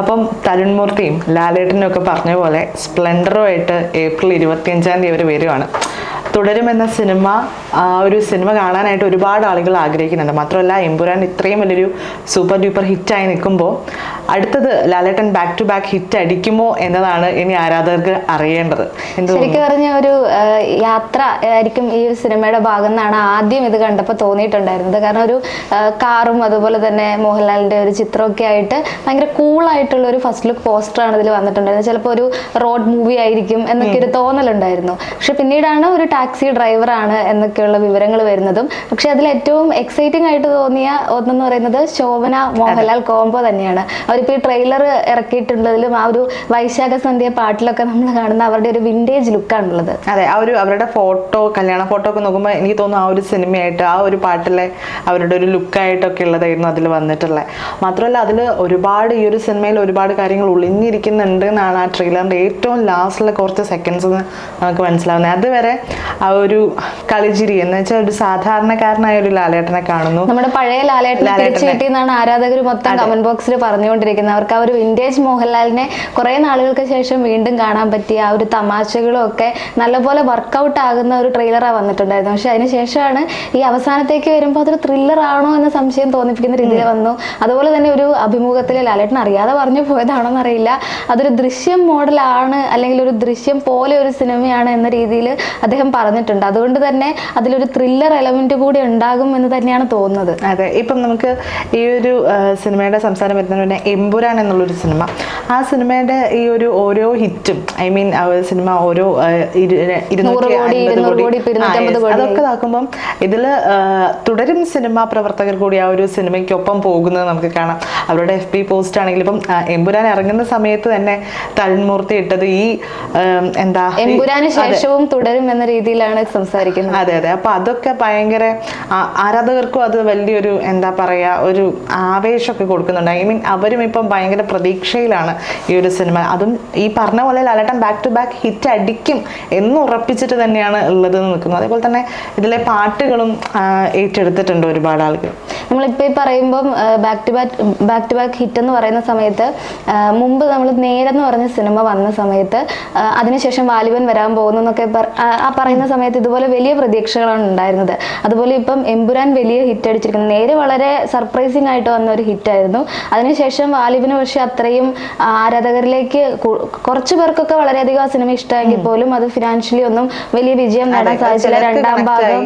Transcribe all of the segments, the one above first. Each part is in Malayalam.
അപ്പം തരുൺമൂർത്തിയും ലാലേട്ടനും ഒക്കെ പറഞ്ഞ പോലെ സ്പ്ലെൻഡറുമായിട്ട് ഏപ്രിൽ ഇരുപത്തിയഞ്ചാം തീയതി അവർ വരുവാണ്. തുടരുമെന്ന സിനിമ ഒരു സിനിമ കാണാനായിട്ട് ഒരുപാട് ആളുകൾ ആഗ്രഹിക്കുന്നുണ്ട്. മാത്രമല്ല എമ്പുരാൻ ഇത്രയും വലിയൊരു സൂപ്പർ ഡ്യൂപ്പർ ഹിറ്റായി നിൽക്കുമ്പോൾ അടുത്തത് Lalettan back to back hit അടിക്കുമോ എന്നതാണ് ഇനി ആരാധകർക്ക് അറിയേണ്ടത്. ശരിക്കും പറഞ്ഞ ഒരു യാത്ര ആയിരിക്കും ഈ സിനിമയുടെ ഭാഗം എന്നാണ് ആദ്യം ഇത് കണ്ടപ്പോൾ തോന്നിയിട്ടുണ്ടായിരുന്നത്. കാരണം ഒരു കാറും അതുപോലെ തന്നെ മോഹൻലാലിന്റെ ഒരു ചിത്രമൊക്കെ ആയിട്ട് ഭയങ്കര കൂളായിട്ടുള്ള ഒരു ഫസ്റ്റ് ലുക്ക് പോസ്റ്ററാണ് ഇതിൽ വന്നിട്ടുണ്ടായിരുന്നത്. ചിലപ്പോൾ ഒരു റോഡ് മൂവി ആയിരിക്കും എന്നൊക്കെ ഒരു തോന്നലുണ്ടായിരുന്നു. പക്ഷെ പിന്നീടാണ് ഒരു ടാക്സി ഡ്രൈവറാണ് എന്നൊക്കെയുള്ള വിവരങ്ങൾ വരുന്നതും. പക്ഷെ അതിൽ ഏറ്റവും എക്സൈറ്റിംഗ് ആയിട്ട് തോന്നിയ ഒന്നെന്ന് പറയുന്നത് ശോഭന മോഹൻലാൽ കോംബോ തന്നെയാണ്. അവരിപ്പോൾ ഈ ട്രെയിലർ ഇറക്കിയിട്ടുള്ളതിലും ആ ഒരു വൈശാഖ സന്ധ്യ പാട്ടിലൊക്കെ നമ്മൾ കാണുന്ന അവരുടെ ഒരു വിന്റേജ് ലുക്കാണുള്ളത് അതെ ആ ഒരു അവരുടെ ഫോട്ടോ കല്യാണ ഫോട്ടോ ഒക്കെ നോക്കുമ്പോൾ എനിക്ക് തോന്നുന്നു ആ ഒരു സിനിമയായിട്ട് ആ ഒരു പാട്ടിലെ അവരുടെ ഒരു ലുക്കായിട്ടൊക്കെ ഉള്ളതായിരുന്നു അതിൽ വന്നിട്ടുള്ളത് മാത്രമല്ല അതിൽ ഒരുപാട് ഈ ഒരു സിനിമയിൽ ഒരുപാട് കാര്യങ്ങൾ ഒളിഞ്ഞിരിക്കുന്നുണ്ട് എന്നാണ് ആ ട്രെയിലറിന്റെ ഏറ്റവും ലാസ്റ്റിലെ കുറച്ച് സെക്കൻഡ്സ് നമുക്ക് മനസ്സിലാവുന്നത്. അതുവരെ ആ ഒരു കളിചിരി എന്ന് വെച്ചാൽ ഒരു സാധാരണക്കാരനായ ഒരു ലാലേട്ടനെ കാണുന്നു. നമ്മുടെ പഴയ ലാലേട്ടനെ. തിരിച്ചു കിട്ടിയെന്നാണ് ആരാധകർ മൊത്തം കമന്റ് ബോക്സിൽ പറഞ്ഞുകൊണ്ടിരിക്കുന്നത്. അവർക്ക് ആ ഒരു വിന്റേജ് മോഹൻലാലിനെ കുറെ നാളുകൾക്ക് ശേഷം വീണ്ടും കാണാൻ പറ്റിയ ആ ഒരു തമാശകളും ഒക്കെ നല്ലപോലെ വർക്കൗട്ട് ആകുന്ന ഒരു ട്രെയിലറാണ് വന്നിട്ടുണ്ടായിരുന്നു. പക്ഷെ അതിനുശേഷമാണ് ഈ അവസാനത്തേക്ക് വരുമ്പോൾ അതൊരു ത്രില്ലർ ആണോ എന്ന സംശയം തോന്നിപ്പിക്കുന്ന രീതിയിൽ വന്നു. അതുപോലെ തന്നെ ഒരു അഭിമുഖത്തിൽ ലാലേട്ടൻ അറിയാതെ പറഞ്ഞു പോയതാണോ എന്നറിയില്ല അതൊരു ദൃശ്യം മോഡലാണ് അല്ലെങ്കിൽ ഒരു ദൃശ്യം പോലെ ഒരു സിനിമയാണ് എന്ന രീതിയിൽ അദ്ദേഹം പറഞ്ഞിട്ടുണ്ട്. അതുകൊണ്ട് തന്നെ അതിലൊരു ത്രില്ലർ എലമെന്റ് കൂടി ഉണ്ടാകും എന്ന് തന്നെയാണ് തോന്നുന്നത്. അതെ ഇപ്പം നമുക്ക് ഈ ഒരു സിനിമയുടെ സംസാരം വരുന്നതിന് മുന്നേ എമ്പുരാൻ എന്നുള്ളൊരു സിനിമ. ആ സിനിമയുടെ ഈ ഒരു ഓരോ ഹിറ്റും ഐ മീൻ ആ ഒരു സിനിമ ഓരോ. അതൊക്കെ നോക്കുമ്പം ഇതിൽ തുടരും സിനിമ പ്രവർത്തകർ കൂടി ആ ഒരു സിനിമയ്ക്കൊപ്പം പോകുന്നത് നമുക്ക് കാണാം. അവരുടെ എഫ് ബി പോസ്റ്റ് ആണെങ്കിലും ഇപ്പം എമ്പുരാൻ ഇറങ്ങുന്ന സമയത്ത് തന്നെ തരുൺമൂർത്തി ഇട്ടത് ഈ എന്താ എമ്പുരാന് ശേഷവും തുടരും എന്ന രീതിയിലാണ് സംസാരിക്കുന്നത്. അതെ അതെ. അപ്പൊ അതൊക്കെ ഭയങ്കര ആരാധകർക്കും അത് വലിയൊരു എന്താ പറയാ ഒരു ആവേശമൊക്കെ കൊടുക്കുന്നുണ്ട്. ഐ മീൻ അവരും ഇപ്പം ഭയങ്കര പ്രതീക്ഷയിലാണ് ഈ ഒരു സിനിമ. അതും ഈ പറഞ്ഞ പോലെ Lalettan back to back hit അടിക്കും എന്ന് ഉറപ്പിച്ചിട്ട് തന്നെയാണ് ഉള്ളത് നിൽക്കുന്നത് അതേപോലെ തന്നെ ഇതിലെ പാട്ടുകളും ഏറ്റെടുത്തിട്ടുണ്ട് ഒരുപാട് ആളുകൾ. നമ്മളിപ്പോൾ ഈ പറയുമ്പം back to back back to back hit എന്ന് പറയുന്ന സമയത്ത് മുമ്പ് നമ്മൾ നേരെന്ന് പറഞ്ഞ സിനിമ വന്ന സമയത്ത് അതിനുശേഷം വാലിബൻ വരാൻ പോകുന്നു എന്നൊക്കെ ആ പറയുന്ന സമയത്ത് ഇതുപോലെ വലിയ പ്രതീക്ഷകളാണ് ഉണ്ടായിരുന്നത്. അതുപോലെ ഇപ്പം എമ്പുരാൻ വലിയ ഹിറ്റ് അടിച്ചിരിക്കുന്നത് നേരെ വളരെ സർപ്രൈസിങ് ആയിട്ട് വന്ന ഒരു ഹിറ്റായിരുന്നു അതിനുശേഷം വാലിബിന് പക്ഷെ അത്രയും ആരാധകരിലേക്ക് കുറച്ചു പേർക്കൊക്കെ വളരെയധികം ആ സിനിമ ഇഷ്ടമെങ്കിൽ പോലും അത് ഫിനാൻഷ്യലി ഒന്നും വലിയ വിജയം നേടാൻ സാധിച്ചില്ല. രണ്ടാം ഭാഗം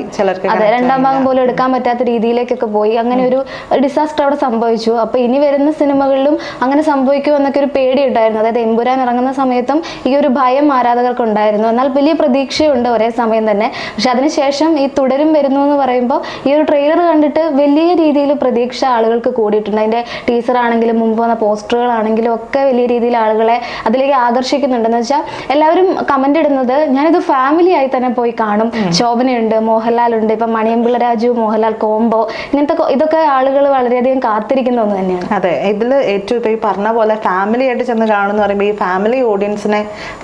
അതെ രണ്ടാം ഭാഗം പോലും എടുക്കാൻ പറ്റാത്ത രീതിയിലേക്കൊക്കെ പോയി. അങ്ങനെ ഒരു ഡിസാസ്റ്റർ അവിടെ സംഭവിച്ചു. അപ്പൊ ഇനി വരുന്ന സിനിമകളിലും അങ്ങനെ സംഭവിക്കുമോ എന്നൊക്കെ ഒരു പേടി ഉണ്ടായിരുന്നു അതായത് എമ്പുരാൻ ഇറങ്ങുന്ന സമയത്തും ഈ ഒരു ഭയം ആരാധകർക്ക് ഉണ്ടായിരുന്നു എന്നാൽ വലിയ പ്രതീക്ഷയുണ്ട് ഒരേ സമയം തന്നെ. പക്ഷെ അതിനുശേഷം ഈ തുടരും വരുന്നു എന്ന് പറയുമ്പോൾ ഈ ഒരു ട്രെയിലർ കണ്ടിട്ട് വലിയ രീതിയിൽ പ്രതീക്ഷ ആളുകൾക്ക് കൂടിയിട്ടുണ്ട്. അതിന്റെ ടീസർ ആണെങ്കിലും മുമ്പ് വന്ന പോസ്റ്ററുകളാണെങ്കിലും ഒക്കെ വലിയ രീതിയിൽ ആളുകളെ അതിലേക്ക് ആകർഷിക്കുന്നുണ്ടെന്ന് വെച്ചാൽ എല്ലാവരും കമന്റ് ഇടുന്നത് ഞാനിത് ഫാമിലി ആയി തന്നെ പോയി കാണും. ശോഭനയുണ്ട് മോഹൻലാൽ ഉണ്ട് ഇപ്പൊ മണിയമ്പിള്ള രാജു മോഹൻലാൽ കോംബോ ഇങ്ങനത്തെ കൊ- ഇതൊക്കെ ആളുകൾ വളരെയധികം കാത്തിരിക്കുന്ന ഒന്ന് തന്നെയാണ്. അതെ ഇതിൽ ഏറ്റവും ഇപ്പോൾ ഈ പറഞ്ഞ പോലെ ഫാമിലി ആയിട്ട് ചെന്ന് കാണുമെന്ന് പറയുമ്പോൾ ഈ ഫാമിലി ഓഡിയൻസിനെ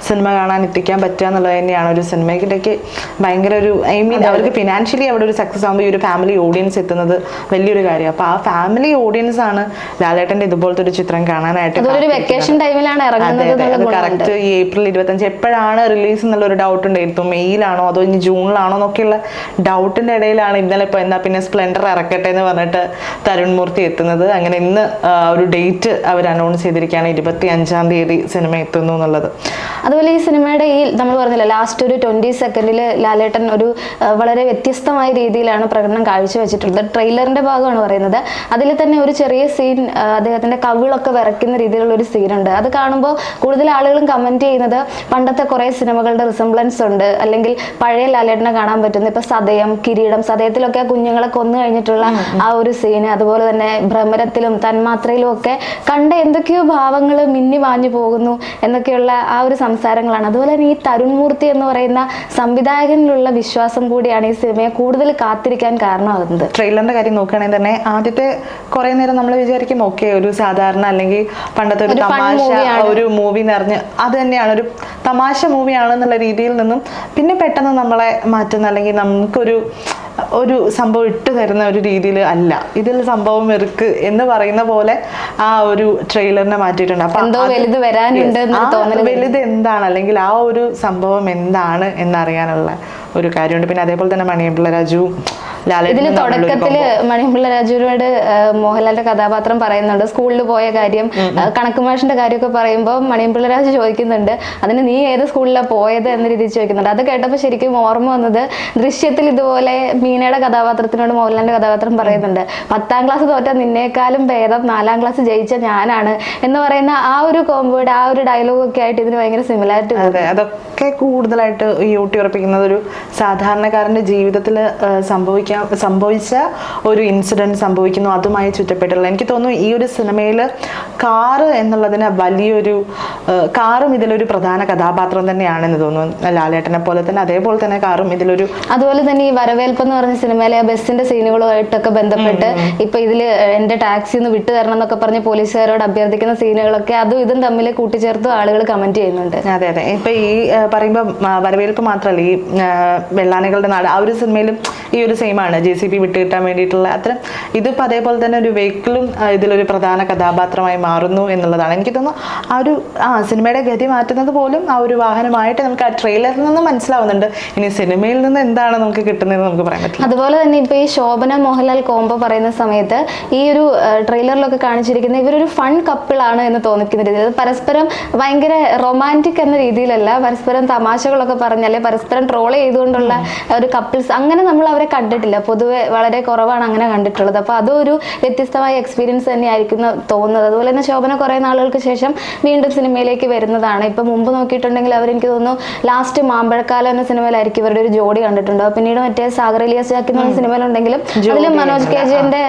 സിനിമ കാണാൻ എത്തിക്കാൻ പറ്റുക എന്നുള്ളത് തന്നെയാണ് ഒരു സിനിമയിലേക്ക് ഭയങ്കര ഒരു ഐ മീൻ അവർക്ക് ഫിനാൻഷ്യലി അവിടെ ഒരു സക്സസ് ആകുമ്പോൾ ഈ ഒരു ഫാമിലി ഓഡിയൻസ് എത്തുന്നത് വലിയൊരു കാര്യം. അപ്പോൾ ആ ഫാമിലി ഓഡിയൻസ് ആണ് ലാലേട്ടന്റെ ഇതുപോലത്തെ ഒരു ചിത്രം കാണാനായിട്ട് വെക്കേഷൻ ടൈമിലാണ് ഇറങ്ങുന്നത് കറക്റ്റ് ഈ ഏപ്രിൽ ഇരുപത്തഞ്ച് എപ്പോഴാണ് റിലീസ് എന്നുള്ള ഒരു ഡൗട്ട് ഉണ്ടായിരുന്നു മെയ്യിലാണോ അതോ ഇനി ജൂണിലാണോ എന്നൊക്കെയുള്ള ഡൗട്ടിന്റെ ഇടയിലാണ് ഇന്നലെ ഇപ്പോൾ എന്താ പിന്നെ സ്പ്ലെൻഡർ ഇറക്കട്ടെ എന്ന് പറഞ്ഞിട്ട് തരുൺമൂർത്തി എത്തുന്നത്. അങ്ങനെ ഇന്ന് ഒരു ഡേറ്റ് അവർ അനൗൺസ് ചെയ്തിരിക്കുകയാണ്. ഇരുപത്തി അഞ്ചാം തീയതി സിനിമ എത്തുന്നു എന്നുള്ളത്. അതുപോലെ ഈ സിനിമയുടെ ഈ നമ്മൾ പറഞ്ഞില്ല ലാസ്റ്റ് ഒരു ട്വന്റി സെക്കൻഡിൽ ലാലേട്ടൻ ഒരു വളരെ വ്യത്യസ്തമായ രീതിയിലാണ് പ്രകടനം കാഴ്ചവെച്ചിട്ടുള്ളത്. ട്രെയിലറിന്റെ ഭാഗമാണ് പറയുന്നത്. അതിൽ തന്നെ ഒരു ചെറിയ സീൻ അദ്ദേഹത്തിന്റെ കവിളൊക്കെ വിറയ്ക്കുന്ന രീതിയിലുള്ള ഒരു സീനുണ്ട് അത് കാണുമ്പോൾ കൂടുതൽ ആളുകളും കമന്റ് ചെയ്യുന്നത് പണ്ടത്തെ കുറെ സിനിമകളുടെ റിസംബ്ലൻസ് ഉണ്ട്. അല്ലെങ്കിൽ പഴയ ലാലേട്ടനെ കാണാൻ പറ്റുന്നു ഇപ്പൊ സതയം കിരീടം സതയത്തിലൊക്കെ കുഞ്ഞുങ്ങളെ കൊന്നു കഴിഞ്ഞിട്ടുള്ള ആ ഒരു സീന് അതുപോലെ തന്നെ ഭ്രമരത്തിലും തന്മാത്രയിലും ഒക്കെ കണ്ട എന്തൊക്കെയോ ഭാവങ്ങൾ മിന്നി വാഞ്ഞു പോകുന്നു എന്നൊക്കെയുള്ള ആ ഒരു സംസാരങ്ങളാണ്. അതുപോലെ തന്നെ ഈ തരുൺമൂർത്തി എന്ന് പറയുന്ന സംവിധായകനിലുള്ള വിശ്വാസം കൂടിയാണ് ഈ സിനിമയെ കൂടുതൽ കാത്തിരിക്കാൻ കാരണമാകുന്നത്. ട്രെയിലറിന്റെ കാര്യം നോക്കുകയാണെങ്കിൽ തന്നെ ആദ്യത്തെ കുറെ നേരം നമ്മൾ വിചാരിക്കും ഓക്കെ ഒരു സാധാരണ അല്ലെങ്കിൽ പണ്ടത്തെ ഒരു തമാശ ഒരു മൂവി നിറഞ്ഞ് അത് തന്നെയാണ് ഒരു തമാശ മൂവിയാണെന്നുള്ള രീതിയിൽ നിന്നും പിന്നെ പെട്ടെന്ന് നമ്മളെ മാറ്റുന്ന അല്ലെങ്കിൽ നമുക്കൊരു ഒരു സംഭവം ഇട്ട് തരുന്ന ഒരു രീതിയിൽ അല്ല. ഇതിൽ സംഭവം ഇറുക്ക് എന്ന് പറയുന്ന പോലെ ആ ഒരു ട്രെയിലറിനെ മാറ്റിയിട്ടുണ്ട്. അപ്പൊ വലുത് വരാനുണ്ട് വലുത് എന്താണ്? അല്ലെങ്കിൽ ആ ഒരു സംഭവം എന്താണ് എന്നറിയാനുള്ള ഒരു കാര്യമുണ്ട്. പിന്നെ അതേപോലെ തന്നെ മണിയമ്പിള്ള രാജു ലാലേട്ടനും തുടക്കത്തിൽ മണിമുള്ള തുടക്കത്തിൽ രാജുവിനോട് മോഹൻലാലിന്റെ കഥാപാത്രം പറയുന്നുണ്ട്. സ്കൂളിൽ പോയ കാര്യം കണക്ക് മാഷിന്റെ കാര്യമൊക്കെ പറയുമ്പോൾ മണിമുള്ള രാജു ചോദിക്കുന്നുണ്ട് അതിന് നീ ഏത് സ്കൂളിലാണ് പോയത്? എന്ന രീതിയിൽ ചോദിക്കുന്നുണ്ട്. അത് കേട്ടപ്പോൾ ശരിക്കും ഓർമ്മ വന്നത് ദൃശ്യത്തിൽ ഇതുപോലെ മീനയുടെ കഥാപാത്രത്തിനോട് മോഹൻലാലിന്റെ കഥാപാത്രം പറയുന്നുണ്ട്. പത്താം ക്ലാസ് തോറ്റ നിന്നേക്കാളും ഭേദം നാലാം ക്ലാസ് ജയിച്ച ഞാനാണ് എന്ന് പറയുന്ന ആ ഒരു കോമ്പോയുടെ ആ ഒരു ഡയലോഗ് ഒക്കെ ആയിട്ട് ഇതിന് ഭയങ്കര സിമിലാരിറ്റി അതെ അതൊക്കെ കൂടുതലായിട്ട് ഈ ഊട്ടി ഉറപ്പിക്കുന്നത് ഒരു സാധാരണക്കാരന്റെ ജീവിതത്തിൽ സംഭവിക്കാൻ സംഭവിച്ച ഒരു ഇൻസിഡന്റ് സംഭവിക്കുന്നു. അതുമായി ചുറ്റപ്പെട്ടുള്ള എനിക്ക് തോന്നുന്നു ഈ ഒരു സിനിമയിൽ കാറ് എന്നുള്ളതിന് വലിയൊരു കാറും ഇതിലൊരു പ്രധാന കഥാപാത്രം തന്നെയാണെന്ന് തോന്നുന്നു. ലാലേട്ടനെ പോലെ തന്നെ അതേപോലെ തന്നെ കാറും ഇതിലൊരു അതുപോലെ തന്നെ ഈ വരവേൽപ്പ് എന്ന് പറഞ്ഞ സിനിമയിലെ ആ ബസ്സിന്റെ സീനുകളുമായിട്ടൊക്കെ ബന്ധപ്പെട്ട് ഇപ്പൊ ഇതിൽ എന്റെ ടാക്സി ഒന്ന് വിട്ടു തരണം എന്നൊക്കെ പറഞ്ഞ് പോലീസുകാരോട് അഭ്യർത്ഥിക്കുന്ന സീനുകളൊക്കെ അതും ഇതും തമ്മിൽ കൂട്ടിച്ചേർത്ത് ആളുകൾ കമന്റ് ചെയ്യുന്നുണ്ട്. അതെ അതെ. ഇപ്പൊ ഈ പറയുമ്പോൾ വരവേൽപ്പ് മാത്രമല്ല ഈ വെള്ളാനകളുടെ നാട് ആ ഒരു സിനിമയിലും ഈ ഒരു സെയിം ആണ് ജെ സി ബി വിട്ടുകിട്ടാൻ വേണ്ടിയിട്ടുള്ള. അത്തരം ഇതിപ്പോൾ അതേപോലെ തന്നെ ഒരു വെഹിക്കിളും ഇതിലൊരു പ്രധാന കഥാപാത്രമായി മാറുന്നു എന്നുള്ളതാണ്. എനിക്ക് തോന്നുന്നു ആ ഒരു ആ സിനിമയുടെ ഗതി മാറ്റുന്നത് പോലും ആ ഒരു വാഹനമായിട്ട് നമുക്ക് ആ ട്രെയിലറിൽ നിന്ന് മനസ്സിലാവുന്നുണ്ട്. ഇനി സിനിമയിൽ നിന്ന് എന്താണ് നമുക്ക് കിട്ടുന്നതെന്ന് നമുക്ക് പറയാൻ പറ്റില്ല. അതുപോലെ തന്നെ ഇപ്പോൾ ഈ ശോഭന മോഹൻലാൽ കോംബോ പറയുന്ന സമയത്ത് ഈ ഒരു ട്രെയിലറിലൊക്കെ കാണിച്ചിരിക്കുന്ന ഇവരൊരു ഫൺ കപ്പിളാണ് എന്ന് തോന്നിക്കുന്ന രീതിയിൽ. പരസ്പരം ഭയങ്കര റൊമാന്റിക് എന്ന രീതിയിലല്ല പരസ്പരം തമാശകളൊക്കെ പറഞ്ഞ് അല്ലെങ്കിൽ പരസ്പരം ട്രോൾ ചെയ്തുകൊണ്ടുള്ള ഒരു കപ്പിൾസ് അങ്ങനെ നമ്മൾ അവരെ കണ്ടിട്ടില്ല. പൊതുവെ വളരെ കുറവാണ് അങ്ങനെ കണ്ടിട്ടുള്ളത്. അപ്പോൾ അതൊരു വ്യത്യസ്തമായ എക്സ്പീരിയൻസ് തന്നെയായിരിക്കും തോന്നുന്നത്. അതുപോലെ തന്നെ ശോഭന കുറേ നാളുകൾക്ക് ശേഷം വീണ്ടും സിനിമയിലേക്ക് വരുന്നതാണ്. ഇപ്പം മുമ്പ് നോക്കിയിട്ടുണ്ടെങ്കിൽ അവർ എനിക്ക് തോന്നുന്നു ലാസ്റ്റ് മാമ്പഴക്കാലം എന്ന സിനിമയിലായിരിക്കും ഇവരുടെ ഒരു ജോഡി കണ്ടിട്ടുണ്ട്. പിന്നീട് മറ്റേ സാഗർ ഇലിയാസ് ജാക്കി എന്ന സിനിമയിലുണ്ടെങ്കിലും അതിൽ മനോജ് കെ ജെന്റെ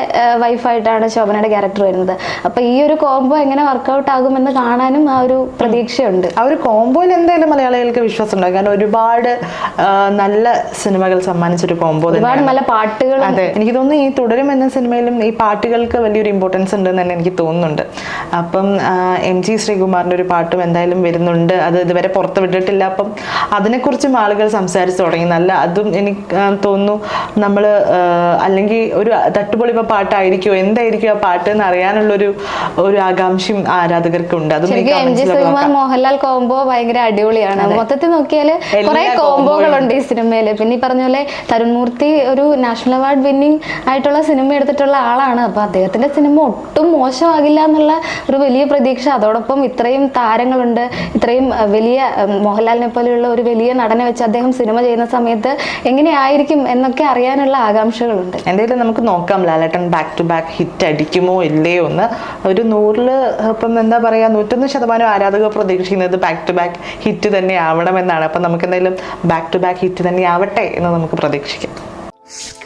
വൈഫായിട്ടാണ് ശോഭനയുടെ ക്യാരക്ടർ വരുന്നത്. അപ്പൊ ഈ ഒരു കോംബോ എങ്ങനെ വർക്കൗട്ട് ആകുമെന്ന് കാണാനും ആ ഒരു പ്രതീക്ഷയുണ്ട്. ആ ഒരു കോംബോയിൽ എന്തായാലും മലയാളികൾക്ക് വിശ്വാസം ഉണ്ടാകും കാരണം ഒരുപാട് നല്ല സിനിമകൾ സമ്മാനിച്ചൊരു കോംബോ ഒരുപാട് നല്ല പാട്ടുകൾ അതെ. എനിക്ക് തോന്നുന്നു ഈ തുടരും എന്ന സിനിമയിലും ഈ പാട്ടുകൾക്ക് വലിയൊരു ഇമ്പോർട്ടൻസ് ഉണ്ടെന്ന് തന്നെ എനിക്ക് തോന്നുന്നുണ്ട്. അപ്പം എം ജി ശ്രീകുമാറിന്റെ ഒരു പാട്ടും എന്തായാലും വരുന്നുണ്ട്. അത് ഇതുവരെ പുറത്ത് വിട്ടിട്ടില്ല. അപ്പം അതിനെക്കുറിച്ചും ആളുകൾ സംസാരിച്ചു തുടങ്ങി. നല്ല അതും എനിക്ക് തോന്നുന്നു നമ്മൾ അല്ലെങ്കിൽ ഒരു തട്ടുപൊളിപ്പ പാട്ടായിരിക്കോ എന്തായിരിക്കും ആ പാട്ട് എന്ന് അറിയാനുള്ള ഒരു ആകാംക്ഷയും ആരാധകർക്കുണ്ട്. അതും ഈ ശരിക്കും M G Sreekumar Mohanlal combo ഭയങ്കര അടിപൊളിയാണ്. മൊത്തത്തിൽ നോക്കിയാൽ കുറെ കോംബോകളുണ്ട് ഈ സിനിമയിൽ പിന്നെ ഈ പറഞ്ഞ പോലെ തരുൺമൂർത്തി ഒരു നാഷണൽ അവാർഡ് വിന്നിംഗ് ആയിട്ടുള്ള സിനിമ എടുത്തിട്ടുള്ള ആളാണ്. അപ്പൊ അദ്ദേഹത്തിന്റെ സിനിമ ഒട്ടും മോശമാകില്ല എന്നുള്ള ഒരു വലിയ പ്രതീക്ഷ. അതോടൊപ്പം ഇത്രയും താരങ്ങളുണ്ട്. ഇത്രയും വലിയ മോഹൻലാലിനെ പോലെയുള്ള ഒരു വലിയ നടനെ വെച്ച് അദ്ദേഹം സിനിമ ചെയ്യുന്ന സമയത്ത് എങ്ങനെയായിരിക്കും എന്നൊക്കെ അറിയാനുള്ള ആകാംക്ഷകളുണ്ട്. എന്തായാലും നമുക്ക് നോക്കാം. Lalettan back to back hit അടിക്കുമോ ഇല്ലയോ എന്ന്. ഒരു നൂറിൽ ഇപ്പം എന്താ പറയാ നൂറ്റൊന്ന് ശതമാനം ആരാധകർ പ്രതീക്ഷിക്കുന്നത് ബാക്ക് ടു ബാക്ക് ഹിറ്റ് തന്നെ ആവണമെന്നാണ് അപ്പം നമുക്ക് എന്തായാലും ബാക്ക് ടു ബാക്ക് ഹിറ്റ് തന്നെ ആവട്ടെ എന്ന് നമുക്ക് പ്രതീക്ഷിക്കാം. Sk-